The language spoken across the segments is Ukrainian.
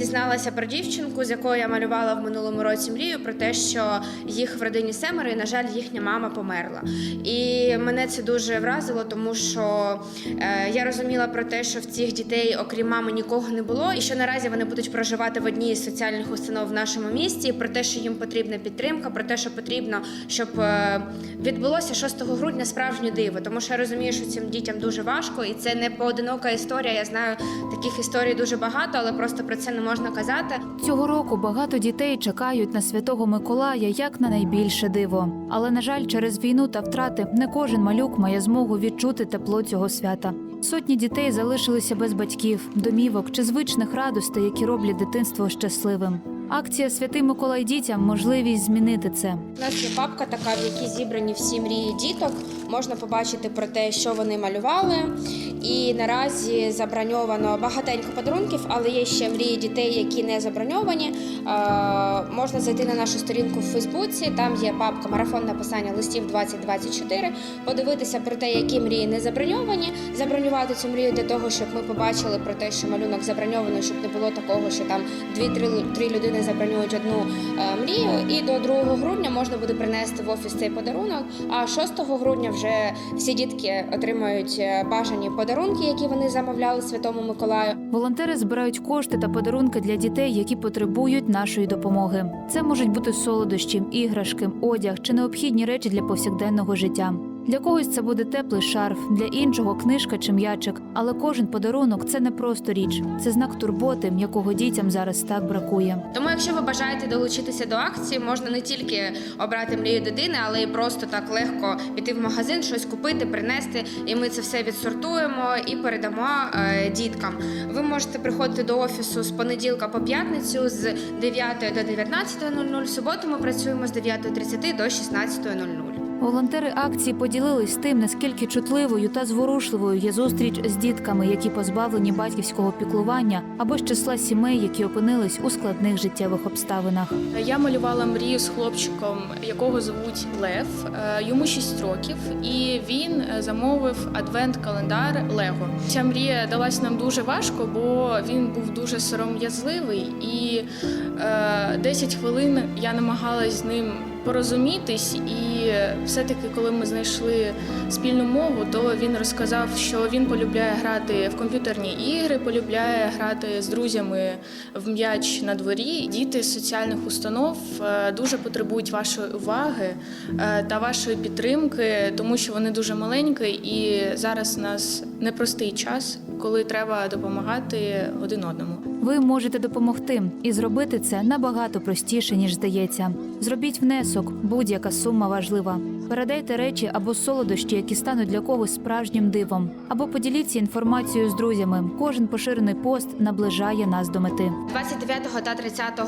Дізналася про дівчинку, з якою я малювала в минулому році мрію, про те, що їх в родині семеро, і на жаль, їхня мама померла. І мене це дуже вразило, тому що е, я розуміла про те, що в цих дітей, окрім мами, нікого не було, і що наразі вони будуть проживати в одній з соціальних установ в нашому місті. і Про те, що їм потрібна підтримка, про те, що потрібно, щоб е, відбулося 6 грудня справжнє диво. Тому що я розумію, що цим дітям дуже важко, і це не поодинока історія. Я знаю таких історій дуже багато, але просто про це не можна казати. Цього року багато дітей чекають на святого Миколая як на найбільше диво. Але на жаль, через війну та втрати не кожен малюк має змогу відчути тепло цього свята. Сотні дітей залишилися без батьків, домівок чи звичних радостей, які роблять дитинство щасливим. Акція Святий Миколай дітям можливість змінити це. У нас є папка така, в якій зібрані всі мрії діток. Можна побачити про те, що вони малювали. І наразі заброньовано багатенько подарунків, але є ще мрії дітей, які не заброньовані. Е, можна зайти на нашу сторінку в Фейсбуці. Там є папка Марафон написання листів 2024, подивитися про те, які мрії не заброньовані, забронювати цю мрію для того, щоб ми побачили про те, що малюнок заброньований, щоб не було такого, що там дві-три людини забронюють одну е, мрію. І до 2 грудня можна буде принести в офіс цей подарунок. А 6 грудня вже всі дітки отримають е, бажані подарунки, які вони замовляли Святому Миколаю. Волонтери збирають кошти та подарунки для дітей, які потребують нашої допомоги. Це можуть бути солодощі, іграшки, одяг чи необхідні речі для повсякденного життя. Для когось це буде теплий шарф, для іншого книжка чи м'ячик. Але кожен подарунок це не просто річ, це знак турботи, якого дітям зараз так бракує. Тому, якщо ви бажаєте долучитися до акції, можна не тільки обрати мрію дитини, але й просто так легко піти в магазин, щось купити, принести, і ми це все відсортуємо і передамо е, діткам. Ви можете приходити до офісу з понеділка по п'ятницю з 9 до 19.00. В суботу ми працюємо з 9.30 до 16.00. Волонтери акції поділились тим, наскільки чутливою та зворушливою є зустріч з дітками, які позбавлені батьківського піклування, або з числа сімей, які опинились у складних життєвих обставинах. Я малювала мрію з хлопчиком, якого звуть Лев. Е, Йому 6 років, і він е, замовив адвент-календар Лего. Ця мрія далась нам дуже важко, бо він був дуже сором'язливий, і е, 10 хвилин я намагалась з ним порозумітись, і все-таки, коли ми знайшли спільну мову, то він розказав, що він полюбляє грати в комп'ютерні ігри, полюбляє грати з друзями в м'яч на дворі. Діти з соціальних установ е, дуже потребують вашої уваги е, та вашої підтримки, тому що вони дуже маленькі, і зараз у нас непростий час, коли треба допомагати один одному. Ви можете допомогти і зробити це набагато простіше ніж здається. Зробіть внесок, будь-яка сума важлива. Передайте речі або солодощі, які стануть для когось справжнім дивом, або поділіться інформацією з друзями. Кожен поширений пост наближає нас до мети. 29 та 30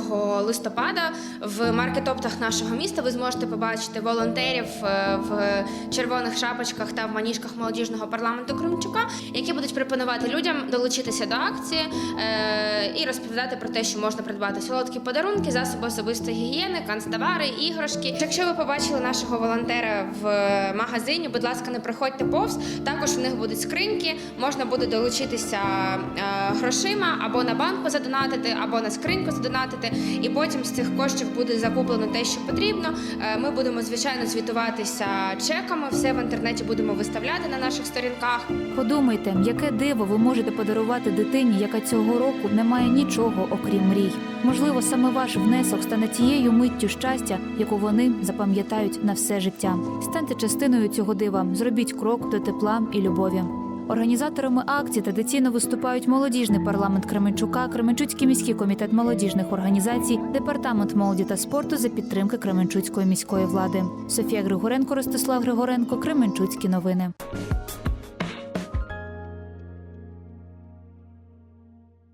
листопада в маркетоптах нашого міста ви зможете побачити волонтерів е, в червоних шапочках та в маніжках молодіжного парламенту Кримчука, які будуть пропонувати людям долучитися до акції е, і розповідати про те, що можна придбати солодкі подарунки, засоби особистої гігієни, канцтовари, іграшки. Якщо ви побачили нашого волонтера в магазині, будь ласка, не проходьте повз. Також у них будуть скриньки, можна буде долучитися е, грошима або на банку задонатити, або на скриньку задонатити. І потім з цих коштів буде закуплено те, що потрібно. Е, Ми будемо звичайно звітуватися чеками. Все в інтернеті будемо виставляти на наших сторінках. Подумайте, яке диво ви можете подарувати дитині, яка цього року не має нічого окрім мрій. Можливо, саме ваш внесок стане тією миттю щастя, яку вони запам'ятають на все життя. Станьте частиною цього дива, зробіть крок до тепла і любові. Організаторами акції традиційно виступають молодіжний парламент Кременчука, Кременчуцький міський комітет молодіжних організацій, департамент молоді та спорту за підтримки Кременчуцької міської влади. Софія Григоренко, Ростислав Григоренко, Кременчуцькі новини.